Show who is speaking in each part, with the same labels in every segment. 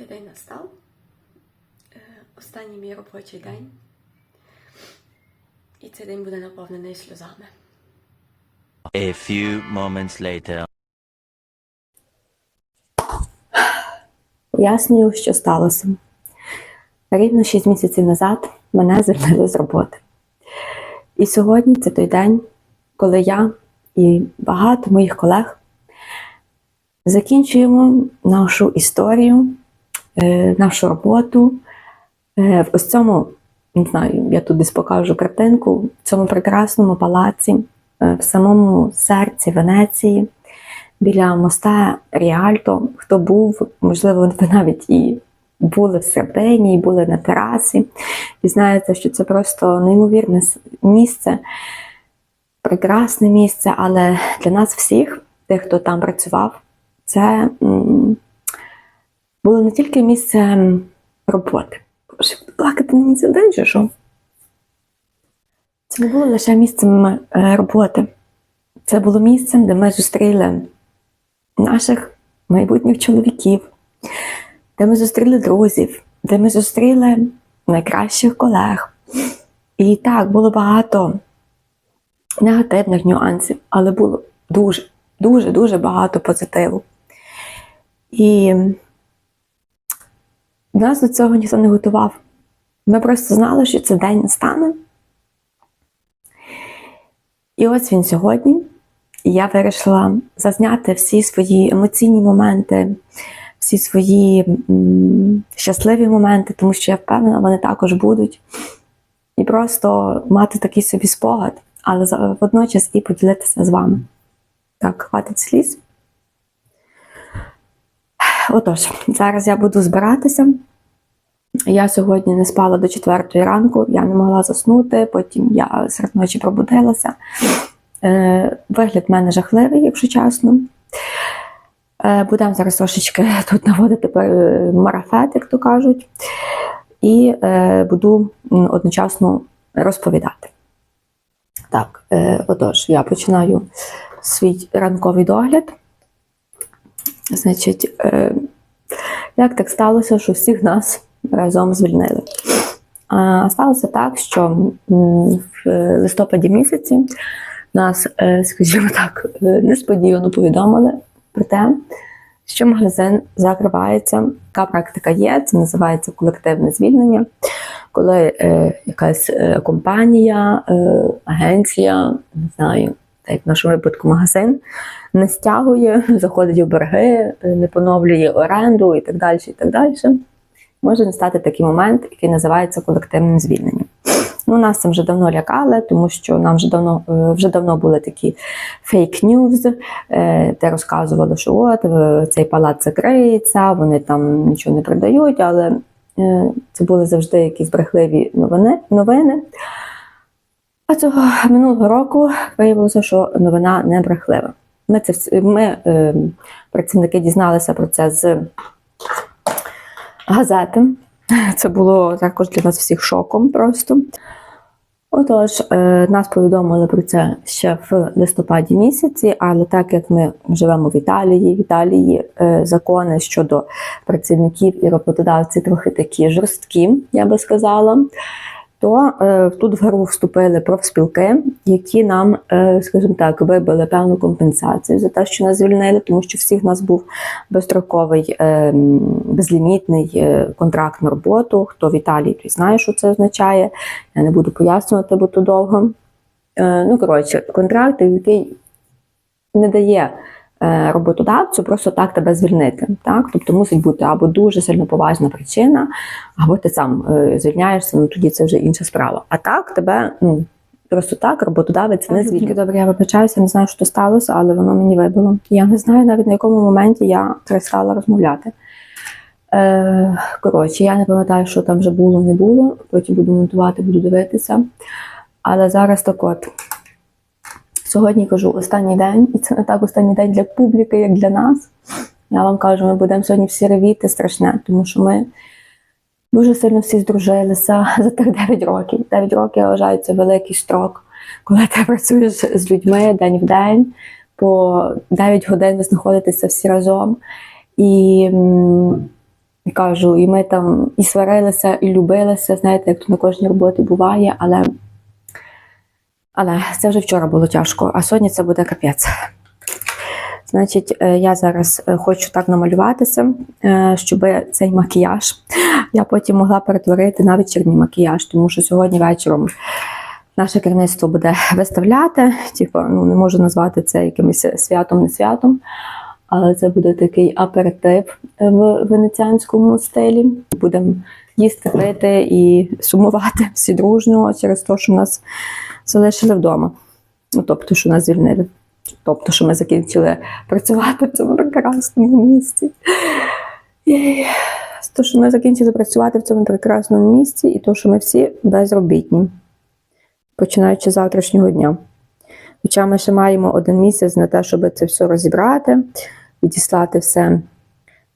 Speaker 1: Цей день настав. Е, Останній мій робочий день. І цей день буде наповнений сльозами.
Speaker 2: A few moments later.
Speaker 3: Пояснюю, що сталося. Рівно 6 місяців назад мене звільнили з роботи. І сьогодні це той день, коли я і багато моїх колег закінчуємо нашу історію, нашу роботу. Е, в ось цьому, не знаю, я тут десь покажу картинку, в цьому прекрасному палаці, е, в самому серці Венеції біля моста Ріальто. Хто був, можливо, навіть і були всередині, і були на терасі, і знаєте, що це просто неймовірне місце, прекрасне місце, але для нас всіх, тих, хто там працював, це було не тільки місце роботи. Боже, плакати мені це день чи що? Це не було лише місцем е, роботи. Це було місцем, де ми зустріли наших майбутніх чоловіків, де ми зустріли друзів, де ми зустріли найкращих колег. І так, було багато негативних нюансів, але було дуже, дуже, дуже багато позитиву. І нас до цього ніхто не готував. Ми просто знали, що цей день настане. І ось він сьогодні. І я вирішила зазняти всі свої емоційні моменти, всі свої щасливі моменти, тому що я впевнена, вони також будуть. І просто мати такий собі спогад, але водночас і поділитися з вами. Так, хватить сліз. Отож, зараз я буду збиратися. Я сьогодні не спала до 4 ранку, я не могла заснути, потім я серед ночі пробудилася. Е, Вигляд в мене жахливий, якщо чесно. Е, Будемо зараз трошечки тут наводити е, марафет, як то кажуть, і е, буду одночасно розповідати. Так, е, отож, я починаю свій ранковий догляд. Значить, е, як так сталося, що всіх нас разом звільнили? А, сталося так, що в листопаді місяці нас, е, скажімо так, е, несподівано повідомили про те, що магазин закривається. Така практика є, це називається колективне звільнення, коли е, якась е, компанія, е, агенція, не знаю, як в нашому випадку магазин, не стягує, заходить в борги, е, не поновлює оренду і так далі. і так далі. Може настати такий момент, який називається колективним звільненням. Ну, нас цим вже давно лякали, тому що нам вже давно е, вже давно були такі фейк ньюз, де розказували, що от е, цей палац закриється, вони там нічого не продають, але це були завжди якісь брехливі новини. новини. А цього минулого року виявилося, що новина не брехлива. Ми це ми, е, працівники дізналися про це з газети. Це було також для нас всіх шоком просто. Отож, е, нас повідомили про це ще в листопаді місяці, але так як ми живемо в Італії, в Італії е, закони щодо працівників і роботодавців трохи такі жорсткі, я би сказала, то е, тут в гру вступили профспілки, які нам, е, скажімо так, вибили певну компенсацію за те, що нас звільнили, тому що всіх нас був безстроковий, е, безлімітний контракт на роботу. Хто в Італії, той знає, що це означає. Я не буду пояснювати, бо то довго. Ну, коротше, контракт, який не дає роботодавцю просто так тебе звільнити. Так? Тобто мусить бути або дуже сильно поважна причина, або ти сам е, звільняєшся, ну тоді це вже інша справа. А так тебе ну, просто так роботодавець не звільняє. Добре, я вибачаюся, не знаю, що сталося, але воно мені вибило. Я не знаю навіть на якому моменті я перестала розмовляти. Е, коротше, я не пам'ятаю, що там вже було, не було. Потім буду монтувати, буду дивитися. Але зараз так от. Сьогодні кажу останній день, і це не так останній день для публіки, як для нас. Я вам кажу, ми будемо сьогодні всі ревіти страшне, тому що ми дуже сильно всі здружилися за тих 9 років. 9 років я вважаю це великий строк, коли ти працюєш з людьми день в день, по 9 годин ви знаходитеся всі разом. І кажу, і ми там і сварилися, і любилися, знаєте, як то на кожній роботі буває, але, але це вже вчора було тяжко, а сьогодні це буде капець. Значить, е, я зараз е, хочу так намалюватися, е, щоб цей макіяж я потім могла перетворити на вечірній макіяж, тому що сьогодні вечором наше керівництво буде виставляти. Типу, ну не можу назвати це якимось святом, не святом, але це буде такий аперитив в венеціанському стилі. Будемо їсти, пити і сумувати всі дружньо через те, що нас залишили вдома. Ну, тобто, що нас звільнили. Тобто, що ми закінчили працювати в цьому прекрасному місці. І то, що ми закінчили працювати в цьому прекрасному місці, і то, що ми всі безробітні, починаючи з завтрашнього дня. Хоча ми ще маємо один місяць на те, щоб це все розібрати, відіслати все,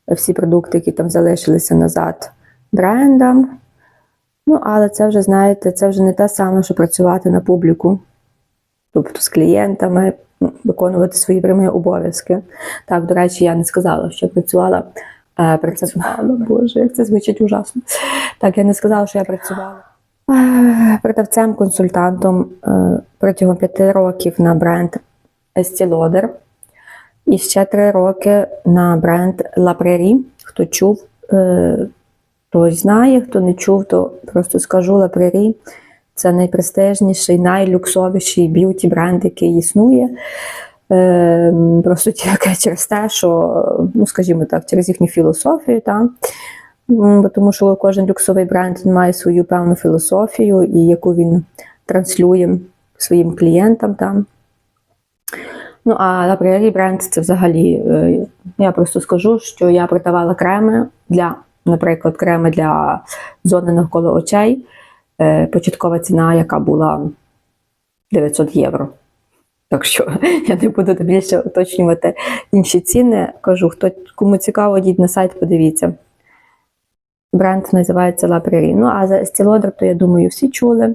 Speaker 3: всі продукти, які там залишилися назад брендам. Ну, але це вже, знаєте, це вже не те саме, що працювати на публіку, тобто з клієнтами, ну, виконувати свої прямі обов'язки. Так, до речі, я не сказала, що працювала. е, Працювала, боже, як це звучить ужасно. Так, я не сказала, що я працювала е, продавцем, консультантом е, протягом п'яти років на бренд Estee Lauder. І ще три роки на бренд La Prairie. Хто чув, е, той знає, хто не чув, то просто скажу Prairie. Це найпрестижніший, найлюксовіший б'юті бренд, який існує. Е, просто тільки через те, що, ну скажімо так, через їхню філософію. Та? Бо Тому що кожен люксовий бренд він має свою певну філософію, і яку він транслює своїм клієнтам. Та? Ну, а Prairie бренд це взагалі, е, я просто скажу, що я продавала креми для, наприклад, креми для зони навколо очей. Е, Початкова ціна, яка була 900 євро. Так що я не буду більше уточнювати інші ціни. Кажу, хто кому цікаво, йдіть на сайт, подивіться. Бренд називається Prairie. Ну, а за Estee то я думаю, всі чули.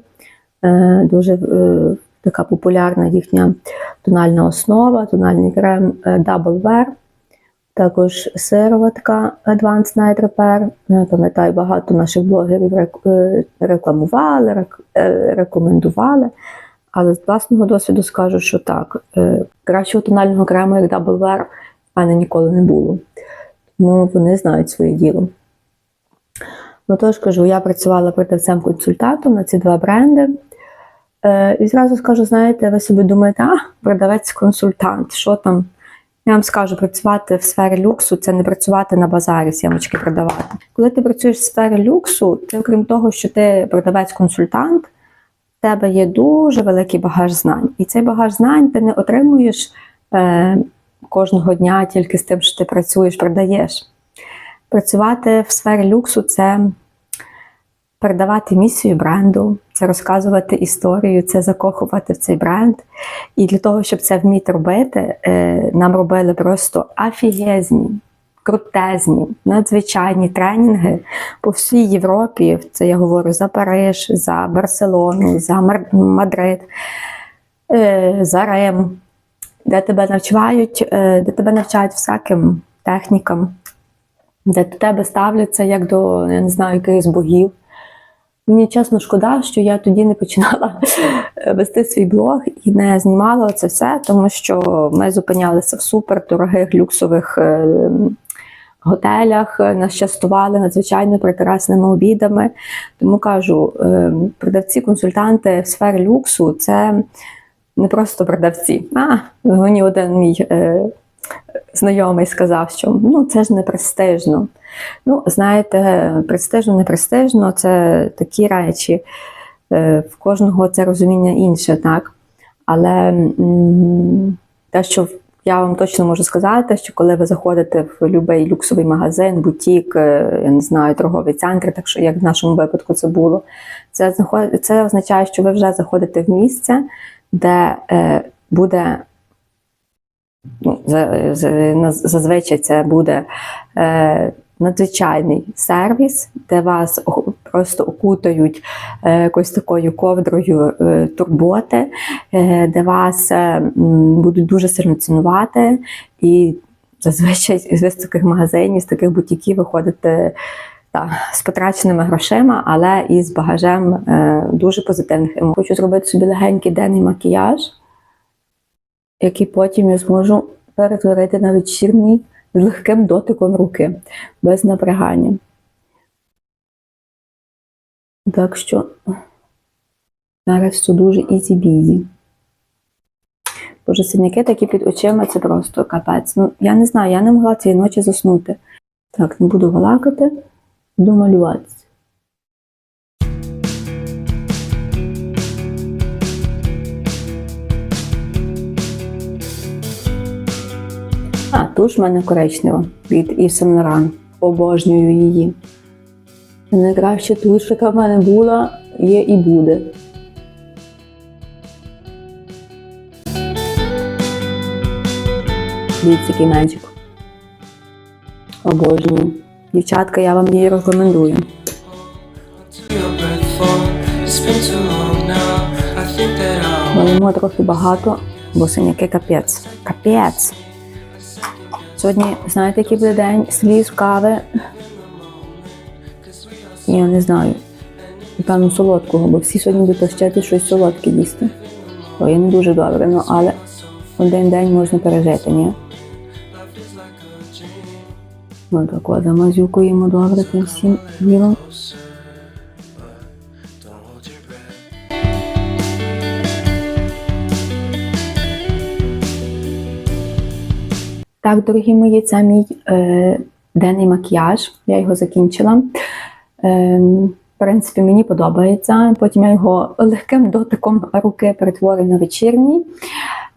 Speaker 3: Е, дуже е, така популярна їхня тональна основа, тональний крем Double Wear. Також сироватка Advanced Night Repair. Я пам'ятаю, багато наших блогерів е, рекламували, е, рекомендували. Але з власного досвіду скажу, що так, е, кращого тонального крему, як Double Wear, в мене ніколи не було. Тому вони знають своє діло. Ну, тож кажу, я працювала продавцем-консультантом на ці два бренди. І зразу скажу, знаєте, ви собі думаєте, а, продавець-консультант, що там? Я вам скажу, працювати в сфері люксу це не працювати на базарі, сімочки продавати. Коли ти працюєш в сфері люксу, ти, окрім того, що ти продавець-консультант, в тебе є дуже великий багаж знань. І цей багаж знань ти не отримуєш е, кожного дня тільки з тим, що ти працюєш, продаєш. Працювати в сфері люксу це передавати місію бренду, це розказувати історію, це закохувати в цей бренд. І для того, щоб це вміти робити, е, нам робили просто афігезні, крутезні, надзвичайні тренінги по всій Європі. Це я говорю за Париж, за Барселону, за Мадрид, е, за Рим, де тебе навчають, е, де тебе навчають всяким технікам, де до тебе ставляться як до, я не знаю, якихось богів. Мені чесно шкода, що я тоді не починала вести свій блог і не знімала це все, тому що ми зупинялися в супер дорогих люксових е, готелях, нас частували надзвичайно прекрасними обідами. Тому кажу, е, продавці, консультанти в сфері люксу це не просто продавці. А, мені один мій е, знайомий сказав, що ну це ж не престижно. Ну, знаєте, престижно, не престижно це такі речі. Е, В кожного це розуміння інше, так? Але те, що я вам точно можу сказати, що коли ви заходите в будь-який люксовий магазин, бутік, е, я не знаю, торговий центр, так що як в нашому випадку це було, це, це означає, що ви вже заходите в місце, де е, буде зазвичай це буде е, надзвичайний сервіс, де вас просто окутають е, якось такою ковдрою е, турботи, де вас будуть дуже сильно цінувати, і зазвичай з таких магазинів, з таких бутіків виходите та, з потраченими грошима, але і з багажем дуже позитивних. Хочу зробити собі легенький денний макіяж, який потім я зможу перетворити на вечірній з легким дотиком руки, без напрягання. Так що зараз все дуже ізі-бізі. Боже, синяки такі під очима, це просто капець. Ну, я не знаю, я не могла цієї ночі заснути. Так, не буду балакати, буду малюватися. А, туш в мене коричнева від Yves Saint. Обожнюю її. Найкраща туш, яка в мене була, є і буде. Дивіться, який менчик. Обожнюю. Дівчатка, я вам її рекомендую. Малимо трохи багато, бо синяки капець. Капець. Сьогодні, знаєте, який буде день сліз, кави. Я не знаю. Напевно, солодкого, бо всі сьогодні будуть пощати щось солодке їсти. Бо я не дуже добре, ну але один день можна пережити, ні? Ну так замазюкуємо добре тим всім ділом. Так, дорогі мої, це мій е, денний макіяж. Я його закінчила. Е, в принципі, мені подобається. Потім я його легким дотиком руки перетворю на вечірній.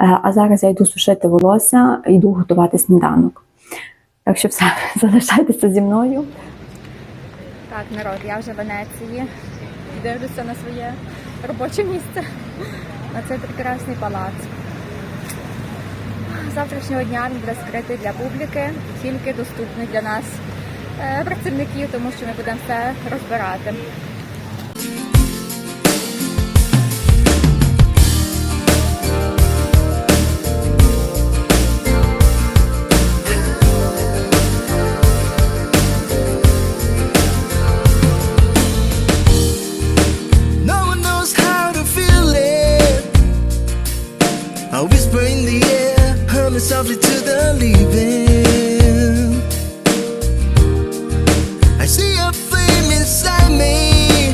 Speaker 3: Е, а зараз я йду сушити волосся, йду готувати сніданок. Так що все, залишайтеся зі мною. Так, народ, я вже в Венеції. Дивлюся на своє робоче місце, на цей прекрасний палац. Завтрашнього дня він буде скритий для публіки, тільки доступний для нас е, працівників, тому що ми будемо все розбирати.
Speaker 4: Air, softly to the leaving. I see a flame inside me,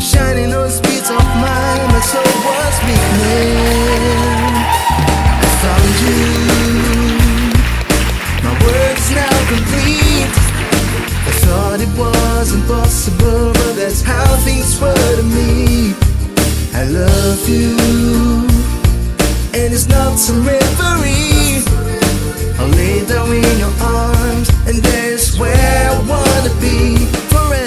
Speaker 4: shining on speeds of mine. My soul was weakening. I found you. My words now complete. I thought it was impossible, but that's how things were to me. I love you, and it's not temporary. I'll lay down in your arms, and that's where I wanna be forever.